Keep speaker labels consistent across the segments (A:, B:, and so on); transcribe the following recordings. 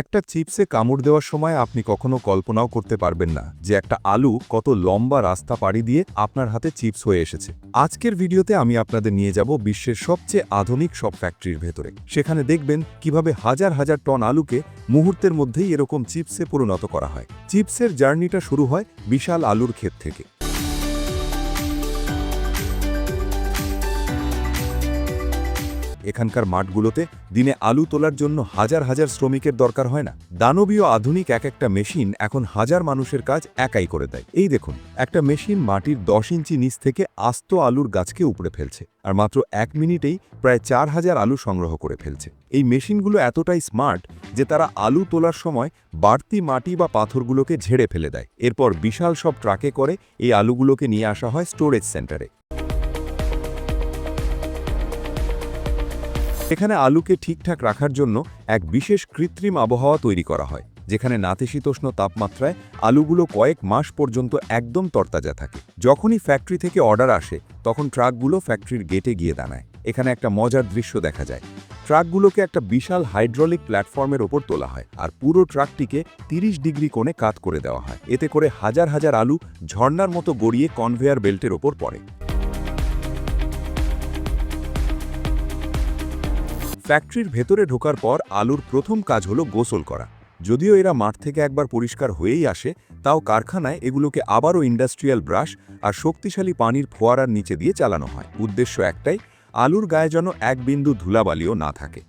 A: একটা চিপসে কামড় দেওয়ার সময় আপনি কখনো কল্পনাও করতে পারবেন না যে একটা আলু কত লম্বা রাস্তা পাড়ি দিয়ে আপনার হাতে চিপস হয়ে এসেছে। আজকের ভিডিওতে আমি আপনাদের নিয়ে যাব বিশ্বের সবচেয়ে আধুনিক সব ফ্যাক্টরির ভেতরে। সেখানে দেখবেন কীভাবে হাজার হাজার টন আলুকে মুহূর্তের মধ্যেই এরকম চিপসে পরিণত করা হয়। চিপসের জার্নিটা শুরু হয় বিশাল আলুর ক্ষেত থেকে। এখানকার মাঠগুলোতে দিনে আলু তোলার জন্য হাজার হাজার শ্রমিকের দরকার হয় না। দানবীয় আধুনিক এক একটা মেশিন এখন হাজার মানুষের কাজ একাই করে দেয়। এই দেখুন, একটা মেশিন মাটির দশ ইঞ্চি নিচ থেকে আস্ত আলুর গাছকে উপড়ে ফেলছে আর মাত্র এক মিনিটেই প্রায় চার হাজার আলু সংগ্রহ করে ফেলছে। এই মেশিনগুলো এতটাই স্মার্ট যে তারা আলু তোলার সময় বাড়তি মাটি বা পাথরগুলোকে ঝেড়ে ফেলে দেয়। এরপর বিশাল সব ট্রাকে করে এই আলুগুলোকে নিয়ে আসা হয় স্টোরেজ সেন্টারে। এখানে আলুকে ঠিকঠাক রাখার জন্য এক বিশেষ কৃত্রিম আবহাওয়া তৈরি করা হয়, যেখানে নাতিশীতোষ্ণ তাপমাত্রায় আলুগুলো কয়েক মাস পর্যন্ত একদম তরতাজা থাকে। যখনই ফ্যাক্টরি থেকে অর্ডার আসে, তখন ট্রাকগুলো ফ্যাক্টরির গেটে গিয়ে দাঁড়ায়। এখানে একটা মজার দৃশ্য দেখা যায়। ট্রাকগুলোকে একটা বিশাল হাইড্রোলিক প্ল্যাটফর্মের ওপর তোলা হয় আর পুরো ট্রাকটিকে ৩০ ডিগ্রি কোণে কাত করে দেওয়া হয়। এতে করে হাজার হাজার আলু ঝর্ণার মতো গড়িয়ে কনভেয়ার বেল্টের ওপর পড়ে। ফ্যাক্টরির ভেতরে ঢোকার পর আলুর প্রথম কাজ হলো গোসল করা। যদিও এরা মাঠ থেকে একবার পরিষ্কার হয়েই আসে, তাও কারখানায় এগুলোকে আবারও ইন্ডাস্ট্রিয়াল ব্রাশ আর শক্তিশালী পানির ফোয়ারার নিচে দিয়ে চালানো হয়। উদ্দেশ্য একটাই, আলুর গায়ে যেন এক বিন্দু ধুলাবালিও না থাকে।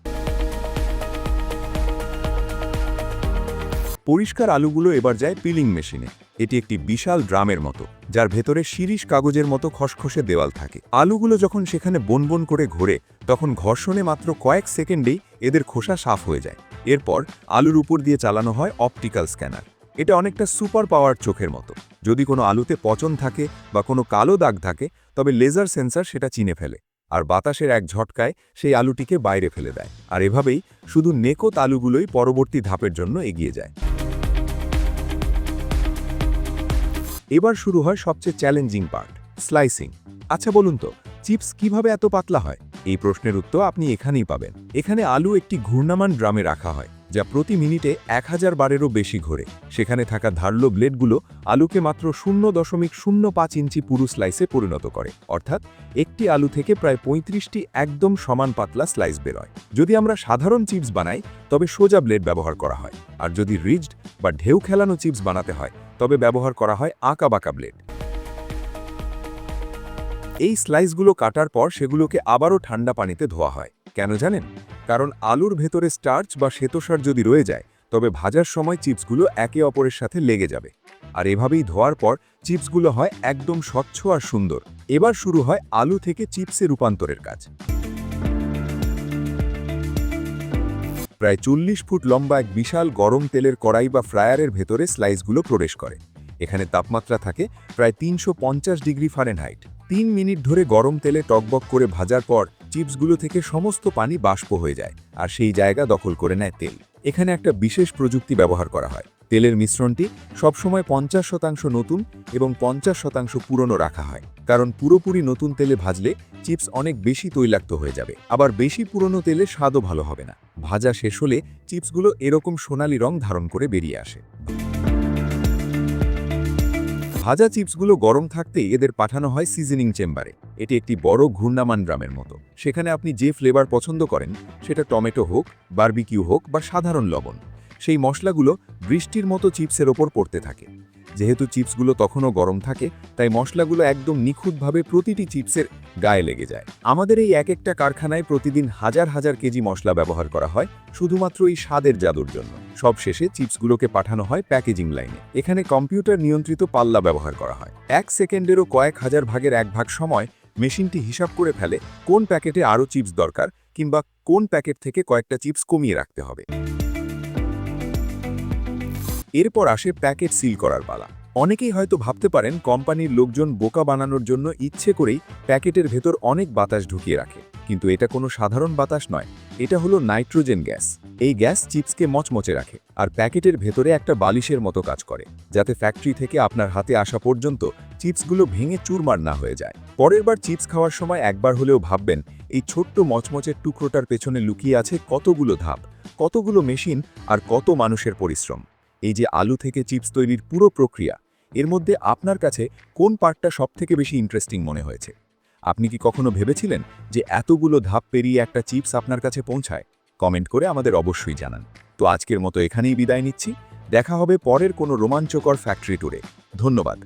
A: পরিষ্কার আলুগুলো এবার যায় পিলিং মেশিনে। এটি একটি বিশাল ড্রামের মতো, যার ভেতরে শিরিষ কাগজের মতো খসখসে দেওয়াল থাকে। আলুগুলো যখন সেখানে বনবন করে ঘোরে, তখন ঘর্ষণে মাত্র কয়েক সেকেন্ডেই এদের খোসা সাফ হয়ে যায়। এরপর আলুর উপর দিয়ে চালানো হয় অপটিক্যাল স্ক্যানার। এটা অনেকটা সুপার পাওয়ার চোখের মতো। যদি কোনো আলুতে পচন থাকে বা কোনো কালো দাগ থাকে, তবে লেজার সেন্সার সেটা চিনে ফেলে, আর বাতাসের এক ঝটকায় সেই আলুটিকে বাইরে ফেলে দেয়। আর এভাবেই শুধু নেকোত আলুগুলোই পরবর্তী ধাপের জন্য এগিয়ে যায়। এবার শুরু হয় সবচেয়ে চ্যালেঞ্জিং পার্ট স্লাইসিং আচ্ছা বলুন তো, চিপস কীভাবে এত পাতলা হয়? এই প্রশ্নের উত্তর আপনি এখানেই পাবেন। এখানে আলু একটি ঘূর্ণামান ড্রামে রাখা হয়, যা প্রতি মিনিটে এক হাজার বারেরও বেশি ঘোরে। সেখানে থাকা ধারালো ব্লেডগুলো আলুকে মাত্র শূন্য দশমিক শূন্য পাঁচ ইঞ্চি পুরু স্লাইসে পরিণত করে। অর্থাৎ, একটি আলু থেকে প্রায় পঁয়ত্রিশটি একদম সমান পাতলা স্লাইস বেরোয় যদি আমরা সাধারণ চিপস বানাই, তবে সোজা ব্লেড ব্যবহার করা হয়। আর যদি রিজড বা ঢেউ খেলানো চিপস বানাতে হয় তবে ব্যবহার করা হয় আঁকা বাঁকা ব্লেড এই স্লাইসগুলো কাটার পর সেগুলোকে আবারও ঠান্ডা পানিতে ধোয়া হয়। কেন জানেন? কারণ আলুর ভেতরে স্টার্চ বা শ্বেতসার যদি রয়ে যায়, তবে ভাজার সময় চিপসগুলো একে অপরের সাথে লেগে যাবে। আর এভাবেই ধোয়ার পর চিপসগুলো হয় একদম স্বচ্ছ আর সুন্দর। এবার শুরু হয় আলু থেকে চিপসে রূপান্তরের কাজ। প্রায় চল্লিশ ফুট লম্বা এক বিশাল গরম তেলের কড়াই বা ফ্রায়ারের ভেতরে স্লাইসগুলো প্রবেশ করে। এখানে তাপমাত্রা থাকে প্রায় তিনশো পঞ্চাশ ডিগ্রি ফারেনহাইট। তিন মিনিট ধরে গরম তেলে টকবক করে ভাজার পর চিপসগুলো থেকে সমস্ত পানি বাষ্প হয়ে যায় আর সেই জায়গা দখল করে নেয় তেল। এখানে একটা বিশেষ প্রযুক্তি ব্যবহার করা হয়। তেলের মিশ্রণটি সবসময় পঞ্চাশ শতাংশ নতুন এবং পঞ্চাশ শতাংশ পুরনো রাখা হয়। কারণ পুরোপুরি নতুন তেলে ভাজলে চিপস অনেক বেশি তৈলাক্ত হয়ে যাবে। আবার বেশি পুরনো তেলে স্বাদও ভালো হবে না। ভাজা শেষ হলে চিপসগুলো এরকম সোনালি রং ধারণ করে বেরিয়ে আসে। ভাজা চিপসগুলো গরম থাকতেই এদের পাঠানো হয় সিজনিং চেম্বারে। এটি একটি বড় ঘূর্ণামান ড্রামের মতো। সেখানে আপনি যে ফ্লেভার পছন্দ করেন, সেটা টমেটো হোক, বার্বিকিউ হোক বা সাধারণ লবণ। সেই মশলাগুলো বৃষ্টির মতো চিপসের ওপর পড়তে থাকে। যেহেতু চিপসগুলো তখনও গরম থাকে, তাই মশলাগুলো একদম নিখুঁতভাবে প্রতিটি চিপসের গায়ে লেগে যায়। আমাদের এই এক একটা কারখানায় প্রতিদিন হাজার হাজার কেজি মশলা ব্যবহার করা হয়, শুধুমাত্র এই স্বাদের জাদুর জন্য। সব শেষে চিপসগুলোকে পাঠানো হয় প্যাকেজিং লাইনে। এখানে কম্পিউটার নিয়ন্ত্রিত পাল্লা ব্যবহার করা হয়। এক সেকেন্ডেরও কয়েক হাজার ভাগের এক ভাগ সময় মেশিনটি হিসাব করে ফেলে কোন প্যাকেটে আরও চিপস দরকার কিংবা কোন প্যাকেট থেকে কয়েকটা চিপস কমিয়ে রাখতে হবে। এরপর আসে প্যাকেট সিল করার পালা। অনেকেই হয়তো ভাবতে পারেন কোম্পানির লোকজন বোকা বানানোর জন্য ইচ্ছে করেই প্যাকেটের ভেতর অনেক বাতাস ঢুকিয়ে রাখে। কিন্তু এটা কোনো সাধারণ বাতাস নয়, এটা হলো নাইট্রোজেন গ্যাস। এই গ্যাস চিপসকে মচমচে রাখে আর প্যাকেটের ভেতরে একটা বালিশের মতো কাজ করে, যাতে ফ্যাক্টরি থেকে আপনার হাতে আসা পর্যন্ত চিপসগুলো ভেঙে চুরমার না হয়ে যায়। পরের বার চিপস খাওয়ার সময় একবার হলেও ভাববেন, এই ছোট্ট মচমচের টুকরোটার পেছনে লুকিয়ে আছে কতগুলো ধাপ, কতগুলো মেশিন আর কত মানুষের পরিশ্রম। এই যে আলু থেকে চিপস তৈরির পুরো প্রক্রিয়া, এর মধ্যে আপনার কাছে কোন পার্টটা সবথেকে বেশি ইন্টারেস্টিং মনে হয়েছে? আপনি কি কখনো ভেবেছিলেন যে এতগুলো ধাপ পেরিয়ে একটা চিপস আপনার কাছে পৌঁছায়? কমেন্ট করে আমাদের অবশ্যই জানান। তো আজকের মতো এখানেই বিদায় নিচ্ছি। দেখা হবে পরের কোনো রোমাঞ্চকর ফ্যাক্টরি ট্যুরে ধন্যবাদ।